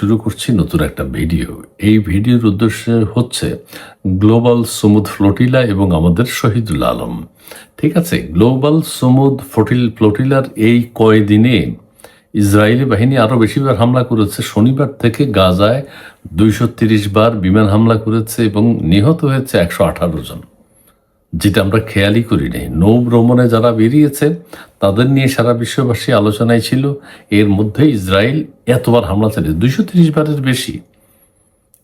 শুরু করছি নতুন একটা ভিডিও। এই ভিডিওর উদ্দেশ্য হচ্ছে গ্লোবাল সমুদ ফ্লোটিলা এবং আমাদের শহীদুল আলম। ঠিক আছে, গ্লোবাল সমুদ ফ্লোটিল, ফ্লোটিলার এই কয়দিনে ইসরায়েলি বাহিনী আরও বেশিবার হামলা করেছে। শনিবার থেকে গাজায় দুইশো বার বিমান হামলা করেছে এবং নিহত হয়েছে একশো আঠারো জন। যেটা আমরা খেয়ালই করি নাই। নৌ ভ্রমণে যারা বেরিয়েছে, তাদের নিয়ে সারা বিশ্ববাসী আলোচনায় ছিল, এর মধ্যে ইসরায়েল এতবার হামলা চালিয়ে দুইশো তিরিশ বারের বেশি।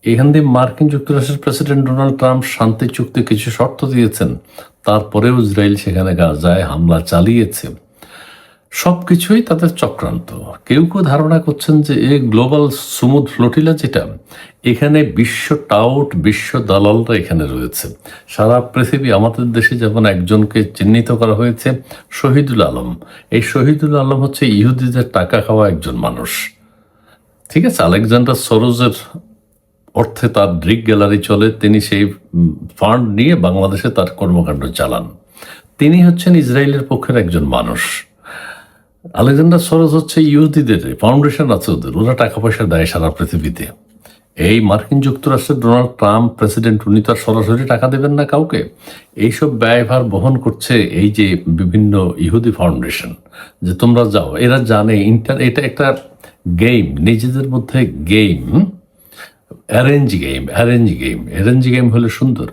এখান দিয়ে মার্কিন যুক্তরাষ্ট্রের প্রেসিডেন্ট ডোনাল্ড ট্রাম্প শান্তি চুক্তি কিছু শর্ত দিয়েছেন, তারপরেও ইসরায়েল সেখানে গাজায় হামলা চালিয়েছে। সবকিছুই তাদের চক্রান্ত। কেউ কেউ ধারণা করছেন যে এই গ্লোবাল সুমুদ ফ্লোটিলা যেটা, এখানে বিশ্ব টাউট, বিশ্ব দালালরা এখানে রয়েছে। সারা পৃথিবী, আমাদের দেশে যেমন একজনকে চিহ্নিত করা হয়েছে, শহীদুল আলম। এই শহীদুল আলম হচ্ছে ইহুদিদের টাকা খাওয়া একজন মানুষ। ঠিক আছে, আলেকজান্ডার সরোজের অর্থে তার ড্রিক গ্যালারি চলে, তিনি সেই ফান্ড নিয়ে বাংলাদেশে তার কর্মকাণ্ড চালান। তিনি হচ্ছেন ইসরায়েলের পক্ষের একজন মানুষ। আলেকজান্ডার সরোজ হচ্ছে ইহুদিদের, ফাউন্ডেশন আছে ওদের, ওরা টাকা পয়সা দেয় সারা পৃথিবীতে। এই মার্কিন যুক্তরাষ্ট্রের ডোনাল্ড ট্রাম্প প্রেসিডেন্ট, উনি তো আর সরাসরি টাকা দেবেন না কাউকে। এইসব ব্যয়ভার বহন করছে এই যে বিভিন্ন ইহুদি ফাউন্ডেশন। যে তোমরা যাও, এরা জানে ইন্টার, এটা একটা গেম, নিজেদের মধ্যে game, arrange game arrange game. Arrange game হলে সুন্দর।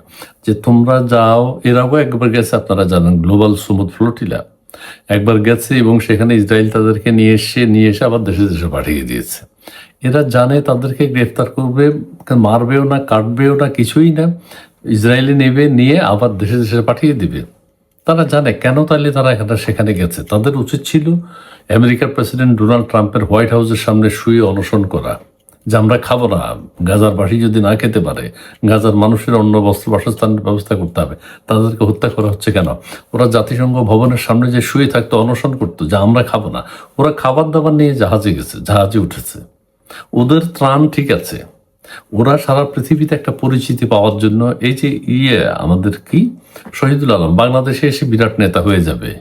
যে তোমরা যাও, এরাও একবার গেছে, আপনারা জানেন, গ্লোবাল সুমুদ ফ্লোটিলা। একবার গেছে এবং সেখানে ইসরায়েল তাদেরকে নিয়ে এসে নিয়ে এসে আবার দেশে দেশে পাঠিয়ে দিয়েছে। এরা জানে তাদেরকে গ্রেফতার করবে মারবেও না, কাটবেও না, কিছুই না। ইসরায়েলে নেবে, নিয়ে আবার দেশে দেশে পাঠিয়ে দিবে। তারা জানে, কেন তাহলে তারা এখানে, সেখানে গেছে? তাদের উচিত ছিল আমেরিকার প্রেসিডেন্ট ডোনাল্ড ট্রাম্পের হোয়াইট হাউসের সামনে শুয়ে অনশন করা। যে আমরা খাব না, গাজার বাসী যদি না খেতে পারে, গাজার মানুষের অন্য বস্ত্র বাসস্থানের ব্যবস্থা করতে হবে, তাদেরকে হত্যা করা হচ্ছে কেন? ওরা জাতিসংঘ ভবনের সামনে যে শুয়ে থাকতো, অনশন করতো, যে আমরা খাব না, ওরা খাবার দাবার নিয়ে জাহাজে গেছে, জাহাজে উঠেছে। ওদের ত্রাণ ঠিক আছে, ওরা সারা পৃথিবীতে একটা পরিচিতি পাওয়ার জন্য এই যে ইয়ে আমাদের কি? শহীদুল আলম, বাংলাদেশে এসে বিরাট নেতা হয়ে যাবে।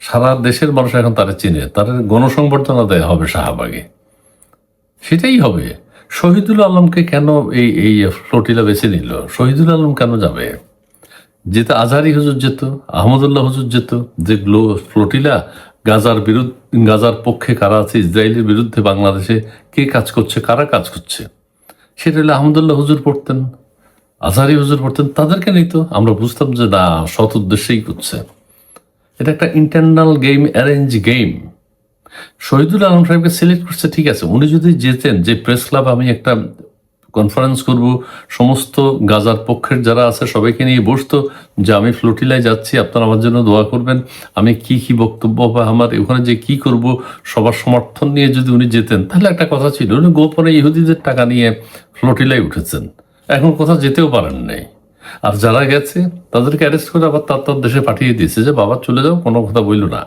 সারা দেশের মানুষ এখন তারা চিনে, তাদের গণসংবর্ধনা দেয়া হবে শাহবাগে। সেটাই হবে। শহীদুল আলমকে কেন এই এই ফ্লোটিলা বেছে নিল? শহীদুল আলম কেন যাবে? যেতে আজহারি হুজুর যেত, আহমদুল্লাহ হুজুর যেত, যে গ্লো, ফ্লোটিলা গাজার বিরুদ্ধে, গাজার পক্ষে কারা আছে, ইসরায়েলের বিরুদ্ধে বাংলাদেশে কে কাজ করছে, কারা কাজ করছে? সেটা হলে আহমদুল্লাহ হুজুর পড়তেন। আজহারি হুজুর পড়তেন, তাদেরকে নিত। আমরা বুঝতাম যে না, সৎ উদ্দেশ্যেই করছে। এটা একটা internal game arrange game Shahidul Alam সাহেবকে সিলেক্ট করছে, ঠিক আছে, উনি যদি যেতেন যে প্রেস ক্লাব আমি একটা কনফারেন্স করব, সমস্ত গাজার পক্ষের যারা আছে সবাইকে নিয়ে বসতো, যে আমি ফ্লোটিলায় যাচ্ছি, আপনারা আমার জন্য দোয়া করবেন, আমি কি কি বক্তব্য বা আমার, ওখানে যে কি করব, সবার সমর্থন নিয়ে যদি উনি যেতেন তাহলে একটা কথা ছিল, উনি গোপনে ইহুদিদের টাকা নিয়ে ফ্লোটিলায় উঠেছেন, এখন কোথাও যেতেও পারেন নাই। আর যারা গেছে, তাদেরকে অ্যারেস্ট করে আবার তার তার দেশে পাঠিয়ে দিয়েছে যে, বাবা, চলে যাও, কোনো কথা বলল না।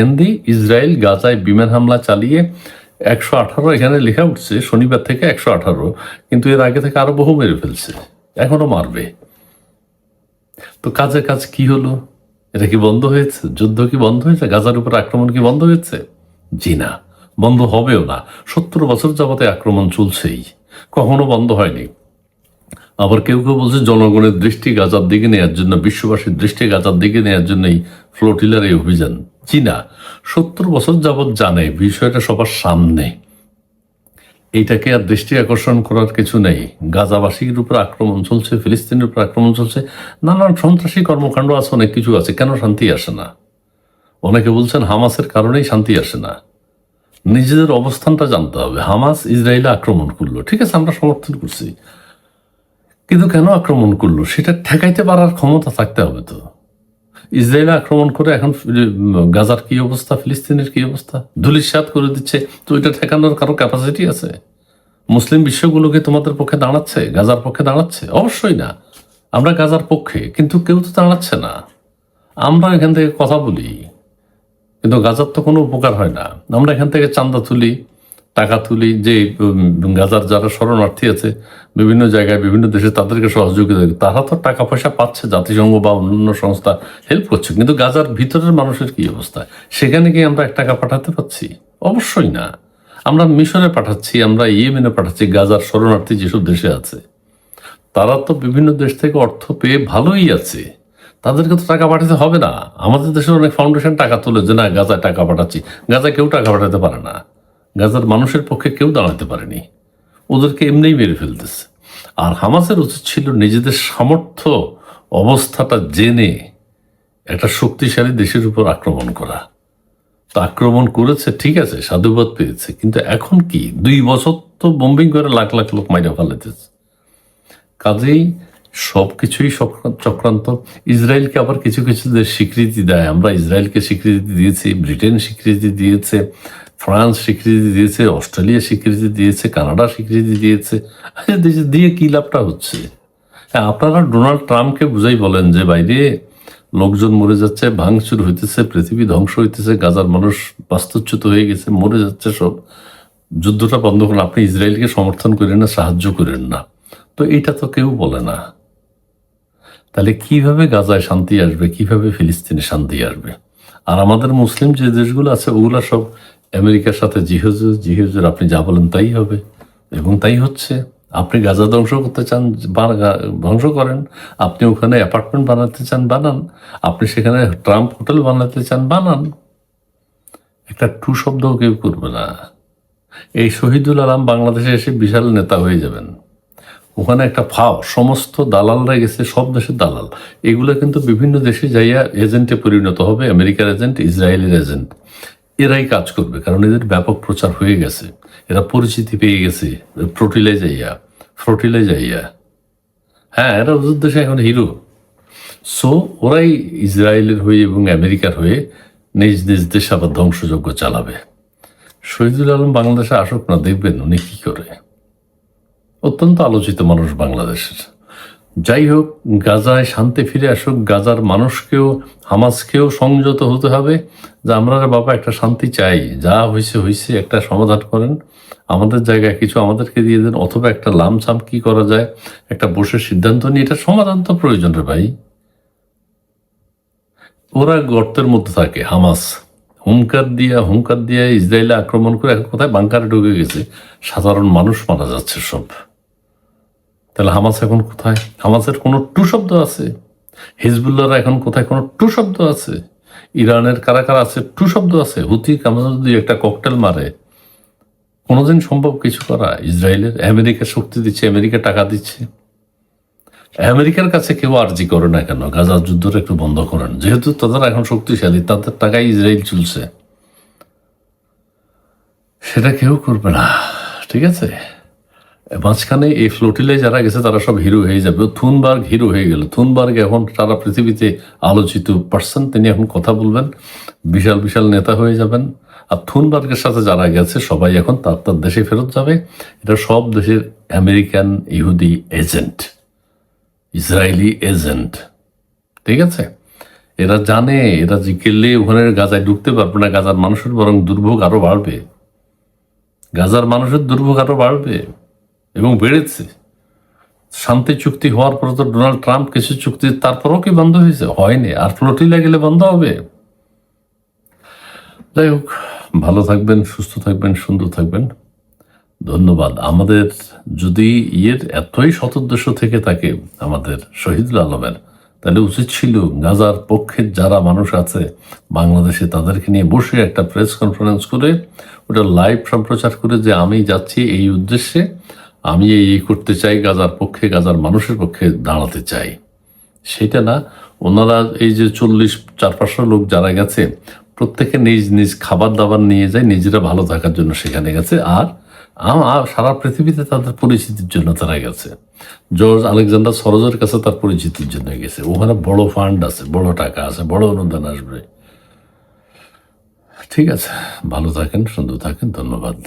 এনদি ইসরায়েল, গাজায় বিমান হামলা চালিয়ে একশো আঠারো, এখানে লেখা উঠছে, শনিবার থেকে একশো আঠারো, কিন্তু এর আগে থেকে আরও বহু মেরে ফেলছে, এখনও মারবে। তো কাজের কাজ কি হলো? এটা কি বন্ধ হয়েছে? যুদ্ধ কি বন্ধ হয়েছে? গাজার উপর আক্রমণ কি বন্ধ হয়েছে? জি না, বন্ধ হবেও না। সত্তর বছর যাবতে আক্রমণ চলছেই, কখনো বন্ধ হয়নি। আবার কেউ কেউ বলছে জনগণের দৃষ্টি গাজার দিকে নেওয়ার জন্য, বিশ্ববাসীর দৃষ্টি গাজার দিকে নেওয়ার জন্যই ফ্লোটিলার এই অভিযান। চীনা সত্তর বছর যাবৎ জানে, বিষয়টা সবার সামনে। এইটাকে আর দৃষ্টি আকর্ষণ করার কিছু নেই। গাজাবাসীর উপর আক্রমণ চলছে, ফিলিস্তিনের উপর আক্রমণ চলছে, নানান সন্ত্রাসী কর্মকাণ্ড আছে, অনেক কিছু আছে, কেন শান্তি আসে না? অনেকে বলছেন হামাসের কারণেই শান্তি আসে না। নিজেদের অবস্থানটা জানতে হবে। হামাস ইসরায়েলে আক্রমণ করল। ঠিক আছে, আমরা সমর্থন করছি। কিন্তু কেন আক্রমণ করল? সেটা ঠেকাইতে পারার ক্ষমতা থাকতে হবে তো। ইসরায়েল আক্রমণ করে এখন গাজার কি অবস্থা, ফিলিস্তিনের কি অবস্থা? ধুলিস্বাদ করে দিচ্ছে। তো এটা ঠেকানোর কারও ক্যাপাসিটি আছে? মুসলিম বিশ্বগুলোকে তোমাদের পক্ষে দাঁড়াচ্ছে? গাজার পক্ষে দাঁড়াচ্ছে? অবশ্যই না। আমরা গাজার পক্ষে, কিন্তু কেউ তো দাঁড়াচ্ছে না। আমরা এখান থেকে কথা বলি। কিন্তু গাজার তো কোনো উপকার হয় না। আমরা এখান থেকে চান্দা তুলি। টাকা তুলি যে গাজার যারা শরণার্থী আছে, বিভিন্ন জায়গায়, বিভিন্ন দেশে তাদেরকে সহযোগিতা। তারা তো টাকা পয়সা পাচ্ছে, জাতিসংঘ বা অন্যান্য সংস্থা হেল্প করছে, কিন্তু গাজার ভিতরের মানুষের কি অবস্থা? সেখানে কি আমরা এক টাকা পাঠাতে পারছি? অবশ্যই না। আমরা মিশরে পাঠাচ্ছি, আমরা ইয়েমেনে পাঠাচ্ছি, গাজার শরণার্থী যেসব দেশে আছে। তারা তো বিভিন্ন দেশ থেকে অর্থ পেয়ে ভালোই আছে। তাদেরকে তো টাকা পাঠাতে হবে না। আমাদের দেশে অনেক ফাউন্ডেশন টাকা তোলে যে না, গাজায় টাকা পাঠাচ্ছি। গাজায় কেউ টাকা পাঠাতে পারে না। গাজার মানুষের পক্ষে কেউ দাঁড়াতে পারেনি। ওদেরকে এমনিই মেরে ফেলতেছে। আর হামাসের উচিত ছিল নিজেদের সামর্থ্য অবস্থাটা জেনে একটা শক্তিশালী দেশের উপর আক্রমণ করা। তো আক্রমণ করেছে, ঠিক আছে, সাধুবাদ পেয়েছে, কিন্তু এখন কি? দুই বছর তো বোম্বিং করে লাখ লাখ লোক মাইরা ফেলাইতেছে। কাজেই সব কিছুই চক্রান্ত। ইসরায়েলকে আবার কিছু কিছু দেশ স্বীকৃতি দেয়। আমরা ইসরায়েলকে স্বীকৃতি দিয়েছি, ব্রিটেন স্বীকৃতি দিয়েছে ফ্রান্স স্বীকৃতি দিয়েছে অস্ট্রেলিয়া স্বীকৃতি দিয়েছে কানাডা স্বীকৃতি দিয়েছে। আচ্ছা, দেশে দিয়ে কি লাভটা হচ্ছে? হ্যাঁ আপনারা ডোনাল্ড ট্রাম্পকে বুঝাই বলেন যে বাইরে লোকজন মরে যাচ্ছে ভাঙচুর হইতেছে পৃথিবী ধ্বংস হইতেছে গাজার মানুষ বাস্তুচ্যুত হয়ে গেছে মরে যাচ্ছে সব। যুদ্ধটা বন্ধ করুন আপনি ইসরায়েলকে সমর্থন করেন না সাহায্য করেন না। তো এটা তো কেউ বলে না। তাহলে কীভাবে গাজায় শান্তি আসবে? কীভাবে ফিলিস্তিনে শান্তি আসবে? আর আমাদের মুসলিম যে দেশগুলো আছে ওগুলা সব আমেরিকার সাথে জিহজুর জিহজুর আপনি যা বলেন তাই হবে। এবং তাই হচ্ছে। আপনি গাজা ধ্বংস করতে চান ধ্বংস করেন। আপনি ওখানে অ্যাপার্টমেন্ট বানাতে চান, বানান। আপনি সেখানে ট্রাম্প হোটেল বানাতে চান, বানান। একটা টু শব্দও কেউ করবে না। এই শহীদুল আলম বাংলাদেশে এসে বিশাল নেতা হয়ে যাবেন। ওখানে একটা ফাও, সমস্ত দালালরা গেছে, সব দেশের দালাল। এগুলো কিন্তু বিভিন্ন দেশে যাইয়া এজেন্টে পরিণত হবে, আমেরিকার এজেন্ট ইসরায়েলের এজেন্ট এরাই কাজ করবে, কারণ এদের ব্যাপক প্রচার হয়ে গেছে। এরা পরিচিতি পেয়ে গেছে প্রোটিলে যাইয়া, ফ্রোটিলে যাইয়া। হ্যাঁ এরা দেশে এখন হিরো। সো ওরাই ইসরায়েলের হয়ে এবং আমেরিকার হয়ে নিজ নিজ দেশে আবার ধ্বংসযজ্ঞ চালাবে। শহীদুল আলম বাংলাদেশে আসুক না, দেখবেন উনি কি করে। অত্যন্ত আলোচিত মানুষ বাংলাদেশের। যাই হোক গাজায় শান্তি ফিরে আসুক, গাজার মানুষকেও, হামাসকেও সংযত হতে হবে, যে আমরা বাবা একটা শান্তি চাই। যা হয়েছে হয়েছে একটা সমাধান করেন। আমাদের জায়গায় কিছু আমাদেরকে দিয়ে দেন, অথবা একটা লামসাম কি করা যায়, একটা বসে সিদ্ধান্ত নিয়ে, এটা সমাধান তো প্রয়োজন রে ভাই। ওরা গর্তের মধ্যে থাকে, হামাস। হুঙ্কার দিয়া হুঙ্কার দিয়া ইসরায়েলে আক্রমণ করে এখন কোথায় বাংকারে ঢুকে গেছে। সাধারণ মানুষ মারা যাচ্ছে সব। তাহলে হামাস এখন কোথায়? হামাসের কোনো টু শব্দ আছে? হিজবুল্লাহরা এখন কোথায় কোনো টু শব্দ আছে? ইরানের কারা কারা আছে? টু শব্দ আছে। হুতি কামাল যদি একটা ককটেল মারে, কোনোদিন সম্ভব কিছু করা? ইসরায়েলের আমেরিকা শক্তি দিচ্ছে, আমেরিকা টাকা দিচ্ছে। আমেরিকার কাছে কেউ আর্জি করে না কেন? গাজার যুদ্ধটা একটু বন্ধ করেন। যেহেতু তাদের এখন শক্তিশালী, তাদের টাকায় ইসরায়েল চলছে। সেটা কেউ করবে না, ঠিক আছে? মাঝখানে এই ফ্লোটিলে যারা গেছে, তারা সব হিরো হয়ে যাবে। থুনবার্গ হিরো হয়ে গেল। থুনবার্গ এখন সারা পৃথিবীতে আলোচিত পার্সন তিনি এখন কথা বলবেন, বিশাল বিশাল নেতা হয়ে যাবেন। আর থুনবার্গের সাথে যারা গেছে, সবাই এখন তার তার দেশে ফেরত যাবে। এটা সব দেশের আমেরিকান ইহুদি এজেন্ট ইসরায়েলি এজেন্ট ঠিক আছে? এরা জানে, এরা যে গেলে ওখানে গাজায় ঢুকতে পারবে না। গাজার মানুষের বরং দুর্ভোগ আরও বাড়বে। গাজার মানুষের দুর্ভোগ আরও বাড়বে। এবং বেড়েছে। শান্তি চুক্তি হওয়ার পর তো ডোনাল্ড ট্রাম্প কিছু চুক্তি তারপরেও কি বন্ধ হয়েছে? হয়নি। আর ফ্লোটিলা গেলে বন্ধ হবে। যাই হোক, ভালো থাকবেন, সুস্থ থাকবেন, সুন্দর থাকবেন। ধন্যবাদ। আমাদের যদি ইয়ের এতই সতুদ্দেশ্য থেকে থাকে আমাদের শহীদুল আলমের, তাহলে উচিত ছিল গাজার পক্ষের যারা মানুষ আছে বাংলাদেশে তাদেরকে নিয়ে বসে একটা প্রেস কনফারেন্স করে, ওটা লাইভ সম্প্রচার করে যে আমি যাচ্ছি এই উদ্দেশ্যে। আমি এই করতে চাই, গাজার পক্ষে, গাজার মানুষের পক্ষে দাঁড়াতে চাই। সেটা না, ওনারা এই যে চল্লিশ চার পাঁচশো লোক যারা গেছে, প্রত্যেকে নিজ নিজ খাবার দাবার নিয়ে যায়, নিজেরা ভালো থাকার জন্য সেখানে গেছে। আর সারা পৃথিবীতে তাদের পরিচিতির জন্য তারা গেছে। জর্জ আলেকজান্ডার সরোজের কাছে তার পরিচিতির জন্য গেছে। ওখানে বড় ফান্ড আছে, বড় টাকা আছে, বড় অনুদান আসবে। ঠিক আছে, ভালো থাকেন, সুন্দর থাকেন, ধন্যবাদ।